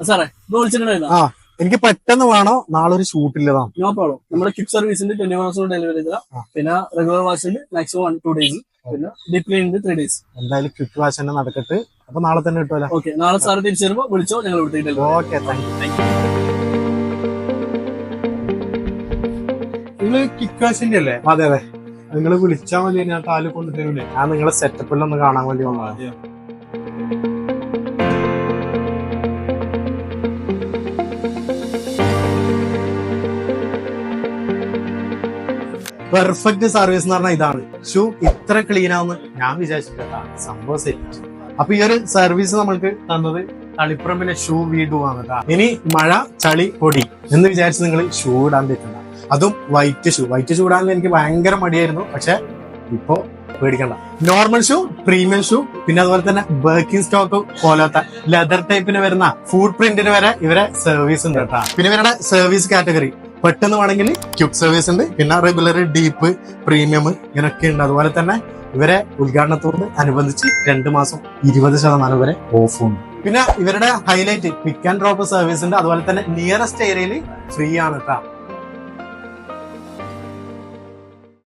സാറേ ആ എനിക്ക് പെട്ടെന്ന് വേണോ? നാളെ ഒരു ഷൂട്ടില്ലതാണ് നോ പ്രോബ്ലം നമ്മുടെ ക്വിക്ക് സർവീസിന്റെ ട്വന്റി ഹവേഴ്സ് ഡെലിവറി ചെയ്ത പിന്നെ റെഗുലർ വാഷിന്റെ മാക്സിമം വൺ ടു ഡേയ്സ് പിന്നെ ഡീപ് ക്ലീനിന്റെ ത്രീ ഡേയ്സ് എന്തായാലും ക്വിക്ക് വാഷ് തന്നെ നടക്കട്ടെ. അപ്പൊ നാളെ തന്നെ കിട്ടുമല്ലോ ഓക്കെ നാളെ സാറ് തിരിച്ചു വരുമ്പോ വിളിച്ചോ ഞങ്ങൾ ഇവിടുത്തെ delivery okay thank you thank you നിങ്ങൾ വാഷിന്റെ അല്ലേ? അതെ അതെ. നിങ്ങൾ വിളിച്ചാൽ മതി ഞാൻ താൽ കൊണ്ടുതരൂലേ ഞാൻ നിങ്ങളെ സെറ്റപ്പിൽ ഒന്ന് കാണാൻ വേണ്ടി വന്നതാണ് പെർഫെക്റ്റ് സർവീസ് എന്ന് പറഞ്ഞാൽ ഇതാണ്. ഷൂ ഇത്ര ക്ലീൻ ആവുന്ന ഞാൻ വിചാരിച്ചിട്ടില്ല സംഭവം സെറ്റ് അപ്പൊ ഈ ഒരു സർവീസ് നമ്മൾക്ക് തന്നത് തളിപ്പറമ്പിലെ ഷൂ വീട് വാങ്ങുക. ഇനി മഴ ചളി പൊടി എന്ന് വിചാരിച്ച് നിങ്ങൾ ഷൂ ഇടാൻ പറ്റണ്ട. അതും വൈറ്റ് ഷൂ. വൈറ്റ് ഷൂ ഇടാൻ എനിക്ക് ഭയങ്കര മടിയായിരുന്നു. പക്ഷെ ഇപ്പോ പേടിക്കണ്ട. നോർമൽ ഷൂ പ്രീമിയം ഷൂ പിന്നെ അതുപോലെ തന്നെ ബർക്കിംഗ് സ്റ്റോക്ക് പോലത്തെ ലെതർ ടൈപ്പിന് വരുന്ന ഫുഡ് പ്രിന്റിന് വരെ ഇവരെ സർവീസ് ഉണ്ട് കേട്ടോ. പിന്നെ ഇവരുടെ സർവീസ് കാറ്റഗറി പെട്ടെന്ന് വേണമെങ്കിൽ ക്യുക്ക് സർവീസ് ഉണ്ട്. പിന്നെ റെഗുലർ ഡീപ്പ് പ്രീമിയം ഇങ്ങനെയൊക്കെ ഉണ്ട്. അതുപോലെ തന്നെ ഇവരെ ഉദ്ഘാടനത്തോട് അനുബന്ധിച്ച് രണ്ട് മാസം ഇരുപത് ശതമാനം വരെ ഓഫ് ഉണ്ട്. പിന്നെ ഇവരുടെ highlight pick and drop service ഉണ്ട്. അതുപോലെ തന്നെ നിയറസ്റ്റ് ഏരിയയിൽ ഫ്രീ ആണ് കേട്ടോ